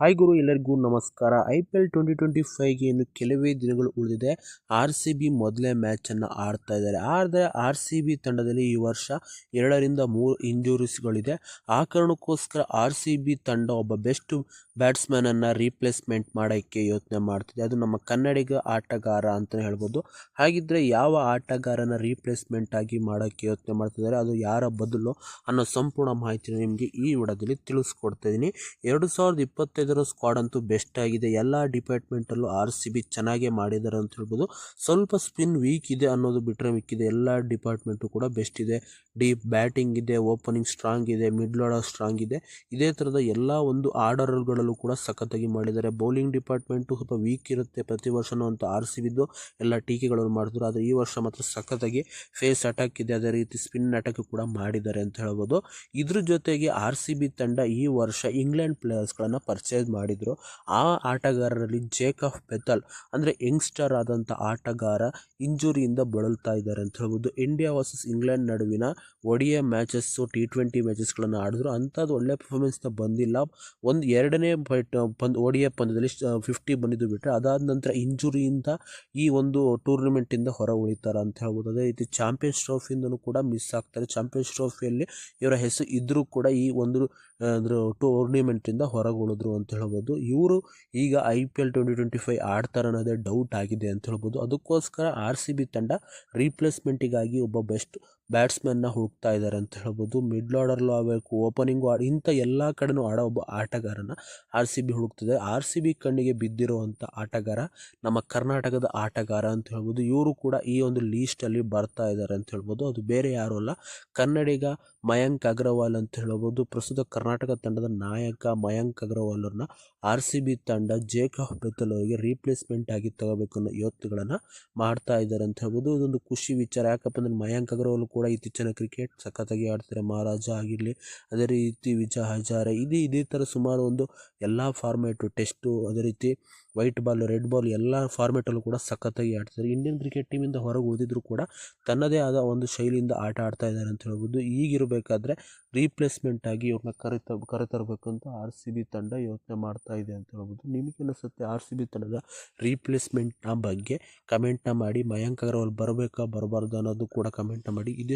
Hi ಗುರು, ಎಲ್ಲರಿಗೂ ನಮಸ್ಕಾರ. I P L twenty twenty ಫೈವ್ಗೆ ಇನ್ನು ಕೆಲವೇ ದಿನಗಳು ಉಳಿದಿದೆ. ಆರ್ ಸಿ ಬಿ ಮೊದಲೇ ಮ್ಯಾಚನ್ನು ಆಡ್ತಾ ಇದ್ದಾರೆ. ಆದರೆ ಆರ್ ಸಿ ಬಿ ತಂಡದಲ್ಲಿ ಈ ವರ್ಷ ಎರಡರಿಂದ ಮೂರು ಇಂಜುರೀಸ್ಗಳಿದೆ ಆ ಕಾರಣಕ್ಕೋಸ್ಕರ ಆರ್ ಸಿ ಬಿ ತಂಡ ಒಬ್ಬ ಬೆಸ್ಟ್ ಬ್ಯಾಟ್ಸ್ಮನನ್ನು ರೀಪ್ಲೇಸ್ಮೆಂಟ್ ಮಾಡೋಕ್ಕೆ ಯೋಚನೆ ಮಾಡ್ತಿದೆ. ಅದು ನಮ್ಮ ಕನ್ನಡಿಗ ಆಟಗಾರ ಅಂತಲೇ ಹೇಳ್ಬೋದು. ಹಾಗಿದ್ದರೆ ಯಾವ ಆಟಗಾರನ ರೀಪ್ಲೇಸ್ಮೆಂಟ್ ಆಗಿ ಮಾಡೋಕ್ಕೆ ಯೋಚನೆ ಮಾಡ್ತಿದ್ದಾರೆ, ಅದು ಯಾರ ಬದಲು ಅನ್ನೋ ಸಂಪೂರ್ಣ ಮಾಹಿತಿನ ನಿಮಗೆ ಈ ವಿಡದಲ್ಲಿ ತಿಳಿಸ್ಕೊಡ್ತಾ ಇದ್ದೀನಿ. ಎರಡು ಸಾವಿರದ ಇಪ್ಪತ್ತೈದರ ಸ್ಕ್ವಾಡ್ ಅಂತೂ ಬೆಸ್ಟ್ ಆಗಿದೆ. ಎಲ್ಲ ಡಿಪಾರ್ಟ್ಮೆಂಟಲ್ಲೂ ಆರ್ ಸಿ ಬಿ ಚೆನ್ನಾಗೇ ಮಾಡಿದ್ದಾರೆ ಅಂತ ಹೇಳ್ಬೋದು. ಸ್ವಲ್ಪ ಸ್ಪಿನ್ ವೀಕ್ ಇದೆ ಅನ್ನೋದು ಬಿಟ್ಟರೆ ಮಿಕ್ಕಿದೆ ಎಲ್ಲ ಡಿಪಾರ್ಟ್ಮೆಂಟು ಕೂಡ ಬೆಸ್ಟ್ ಇದೆ. ಡೀಪ್ ಬ್ಯಾಟಿಂಗ್ ಇದೆ ಓಪನಿಂಗ್ ಸ್ಟ್ರಾಂಗ್ ಇದೆ ಮಿಡ್ಲ್ ಆರ್ಡರ್ ಸ್ಟ್ರಾಂಗ್ ಇದೆ. ಇದೇ ಥರದ ಎಲ್ಲ ಒಂದು ಆರ್ಡರ್ಗಳಲ್ಲೂ ಕೂಡ ಸಖತ್ತಾಗಿ ಮಾಡಿದ್ದಾರೆ ಬೌಲಿಂಗ್ ಡಿಪಾರ್ಟ್ಮೆಂಟು ಸ್ವಲ್ಪ ವೀಕ್ ಇರುತ್ತೆ ಪ್ರತಿ ವರ್ಷವೂ ಅಂತ ಆರ್ ಸಿ ಬಿದ್ದು ಎಲ್ಲ ಟೀಕೆಗಳನ್ನು ಮಾಡಿದ್ರು ಆದರೆ ಈ ವರ್ಷ ಮಾತ್ರ ಸಖತ್ತಾಗಿ ಫೇಸ್ ಅಟ್ಯಾಕ್ ಇದೆ. ಅದೇ ರೀತಿ ಸ್ಪಿನ್ ಅಟ್ಯಾಕ್ ಕೂಡ ಮಾಡಿದ್ದಾರೆ ಅಂತ ಹೇಳ್ಬೋದು. ಇದ್ರ ಜೊತೆಗೆ ಆರ್ ಸಿ ಬಿ ತಂಡ ಈ ವರ್ಷ ಇಂಗ್ಲೆಂಡ್ ಪ್ಲೇಯರ್ಸ್ಗಳನ್ನು ಪರ್ಚೇಸ್ ಮಾಡಿದ್ರು, ಆ ಆಟಗಾರರಲ್ಲಿ ಜೇಕಫ್ ಬೆತಲ್ ಅಂದರೆ ಯಂಗ್ಸ್ಟರ್ ಆದಂಥ ಆಟಗಾರ ಇಂಜುರಿಯಿಂದ ಬಳಲ್ತಾ ಇದ್ದಾರೆ ಅಂತ ಹೇಳ್ಬೋದು. ಇಂಡಿಯಾ ವರ್ಸಸ್ ಇಂಗ್ಲೆಂಡ್ ನಡುವಿನ ಒಡಿಯ ಮ್ಯಾಚಸ್ಸು ಟಿ ಟ್ವೆಂಟಿ ಮ್ಯಾಚಸ್ಗಳನ್ನು ಆಡಿದ್ರು. ಅಂಥದ್ದು ಒಳ್ಳೆ ಪರ್ಫಾರ್ಮೆನ್ಸ್ನ ಬಂದಿಲ್ಲ. ಒಂದು ಎರಡನೇ ಪಂದ್ ಒಡಿಯ ಪಂದ್ಯದಲ್ಲಿ ಫಿಫ್ಟಿ ಬಂದಿದ್ದು ಬಿಟ್ಟರೆ ಅದಾದ ನಂತರ ಇಂಜುರಿಯಿಂದ ಈ ಒಂದು ಟೂರ್ನಮೆಂಟಿಂದ ಹೊರ ಉಳಿತಾರೆ ಅಂತ ಹೇಳ್ಬೋದು. ಅದೇ ರೀತಿ ಚಾಂಪಿಯನ್ಸ್ ಟ್ರೋಫಿಯಿಂದನೂ ಕೂಡ ಮಿಸ್ ಆಗ್ತಾರೆ. ಚಾಂಪಿಯನ್ಸ್ ಟ್ರೋಫಿಯಲ್ಲಿ ಇವರ ಹೆಸರು ಇದ್ದರೂ ಕೂಡ ಈ ಒಂದು ಅದ್ರ ಟೂರ್ನಿಮೆಂಟಿಂದ ಹೊರಗೆ ಉಳಿದ್ರು ಅಂತ ಹೇಳ್ಬೋದು. ಇವರು ಈಗ I P L twenty twenty five ಆಡ್ತಾರೆ ಅನ್ನೋದೇ ಡೌಟ್ ಆಗಿದೆ ಅಂತ ಹೇಳ್ಬೋದು. ಅದಕ್ಕೋಸ್ಕರ ಆರ್ ಸಿ ಬಿ ತಂಡ ರೀಪ್ಲೇಸ್ಮೆಂಟಿಗಾಗಿ ಒಬ್ಬ ಬೆಸ್ಟ್ ಬ್ಯಾಟ್ಸ್ಮನ್ನ ಹುಡುಕ್ತಾ ಇದ್ದಾರೆ ಅಂತ ಹೇಳ್ಬೋದು. ಮಿಡ್ಲ್ ಆರ್ಡರ್ಲು ಆಗಬೇಕು, ಓಪನಿಂಗು ಆಡಿ, ಇಂಥ ಎಲ್ಲ ಕಡೆನೂ ಆಡೋ ಒಬ್ಬ ಆಟಗಾರನ ಆರ್ ಸಿ ಬಿ ಹುಡುಕ್ತಿದೆ. ಆರ್ ಸಿ ಬಿ ಕಣ್ಣಿಗೆ ಬಿದ್ದಿರುವಂಥ ಆಟಗಾರ ನಮ್ಮ ಕರ್ನಾಟಕದ ಆಟಗಾರ ಅಂತ ಹೇಳ್ಬೋದು. ಇವರು ಕೂಡ ಈ ಒಂದು ಲೀಸ್ಟಲ್ಲಿ ಬರ್ತಾ ಇದ್ದಾರೆ ಅಂತ ಹೇಳ್ಬೋದು. ಅದು ಬೇರೆ ಯಾರೂ ಅಲ್ಲ. ಕನ್ನಡಿಗ ಮಯಾಂಕ್ ಅಗ್ರವಾಲ್ ಅಂತ ಹೇಳ್ಬೋದು. ಪ್ರಸ್ತುತ ಕರ್ನಾಟಕ ತಂಡದ ನಾಯಕ ಮಯಾಂಕ್ ಅಗ್ರವಾಲ್ ಅವ್ರನ್ನ ಆರ್ ಸಿ ಬಿ ತಂಡ ಜೇಕಫ್ ಬೆತ್ತಲ್ ಅವರಿಗೆ ರೀಪ್ಲೇಸ್ಮೆಂಟ್ ಆಗಿ ತಗೋಬೇಕು ಅನ್ನೋ ಯೋತ್ತುಗಳನ್ನು ಮಾಡ್ತಾ ಇದ್ದಾರೆ ಅಂತ ಹೇಳ್ಬೋದು. ಇದೊಂದು ಖುಷಿ ವಿಚಾರ. ಯಾಕಪ್ಪ ಅಂದರೆ ಮಯಾಂಕ್ ಅಗ್ರವಾಲ್ ಕೂಡ ಇತ್ತೀಚಿನ ಕ್ರಿಕೆಟ್ ಸಖತ್ತಾಗಿ ಆಡ್ತಾರೆ ಮಹಾರಾಜ ಆಗಿರಲಿ, ಅದೇ ರೀತಿ ವಿಜಯ ಹಜಾರೆ, ಇದೇ ಇದೇ ಥರ ಸುಮಾರು ಒಂದು ಎಲ್ಲ ಫಾರ್ಮ್ಯಾಟು ಟೆಸ್ಟು ಅದೇ ರೀತಿ ವೈಟ್ ಬಾಲ್, ರೆಡ್ ಬಾಲ್ ಎಲ್ಲ ಫಾರ್ಮೆಟಲ್ಲೂ ಕೂಡ ಸಖತ್ತಾಗಿ ಆಡ್ತಿದ್ದಾರೆ. ಇಂಡಿಯನ್ ಕ್ರಿಕೆಟ್ ಟೀಮಿಂದ ಹೊರಗೆ ಉಳಿದಿದ್ರು ಕೂಡ ತನ್ನದೇ ಆದ ಒಂದು ಶೈಲಿಯಿಂದ ಆಟ ಆಡ್ತಾ ಇದ್ದಾರೆ ಅಂತ ಹೇಳ್ಬೋದು. ಈಗಿರಬೇಕಾದ್ರೆ ರೀಪ್ಲೇಸ್ಮೆಂಟ್ ಆಗಿ ಇವ್ರನ್ನ ಕರೆತ, ಕರೆತರಬೇಕಂತ ಆರ್ ಸಿ ಬಿ ತಂಡ ಯೋಚನೆ ಮಾಡ್ತಾ ಇದೆ ಅಂತ ಹೇಳ್ಬೋದು. ನಿಮಗೆ ಅನಿಸುತ್ತೆ ಆರ್ ಸಿ ಬಿ ತಂಡದ ರೀಪ್ಲೇಸ್ಮೆಂಟ್ನ ಬಗ್ಗೆ ಕಮೆಂಟ್ನ ಮಾಡಿ, ಮಯಾಂಕ್ ಅಗರ್ವಾಲ್ ಬರಬೇಕಾ, ಬರಬಾರ್ದು ಅನ್ನೋದು ಕೂಡ ಕಮೆಂಟ್ನ ಮಾಡಿ. ಇದೇ